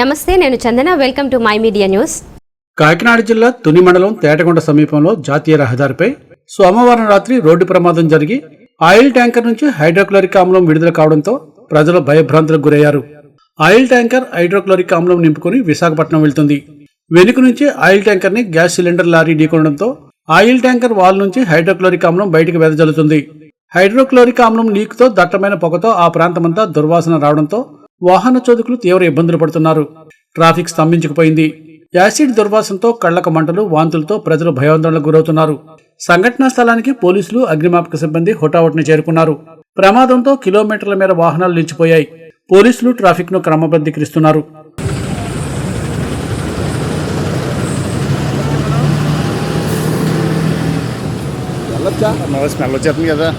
నమస్తే నేను చందన. Welcome to my media news Kakinada జిల్లా తుని మండలం తేటకొండ సమీపంలో జాతీయ రహదారిపై సోమవారం రాత్రి రోడ్డు ప్రమాదం జరిగి ఆయిల్ ట్యాంకర్ నుంచి హైడ్రోక్లోరిక్ ఆమ్లం విడుదల కావడంతో ప్రజలు భయభ్రాంతులకు గురయ్యారు. ఆయిల్ ట్యాంకర్ హైడ్రోక్లోరిక్ ఆమ్లం నింపుకుని విశాఖపట్నం వెళ్తుంది. వెనుక నుంచి ఆయిల్ ట్యాంకర్ని గ్యాస్ సిలిండర్ లారీ ఢీకొనడంతో ఆయిల్ ట్యాంకర్ వాల్ నుంచి హైడ్రోక్లోరిక్ ఆమ్లం బయటకు వెదజల్లుతుంది. హైడ్రోక్లోరిక్ ఆమ్లం లీక్తో దట్టమైన పొగతో ఆ ప్రాంతమంతా దుర్వాసన రావడంతో వాహన చోదకులు తీవ్ర ఇబ్బందులు పడుతున్నారు. ట్రాఫిక్ స్తంభించకపోయింది. యాసిడ్ దుర్వాసనతో కళ్ళకు మంటలు వాంతులతో ప్రజలు భయాందోళనకు గురవుతున్నారు. సంఘటనా స్థలానికి పోలీసులు అగ్నిమాపక సిబ్బంది హుటాహుటిన చేరుకున్నారు. ప్రమాదంతో కిలోమీటర్ల మేర వాహనాలు నిలిచిపోయాయి. పోలీసులు ట్రాఫిక్ను క్రమబద్ధీకరిస్తున్నారు స్మెల్ వచ్చేస్తుంది కదా.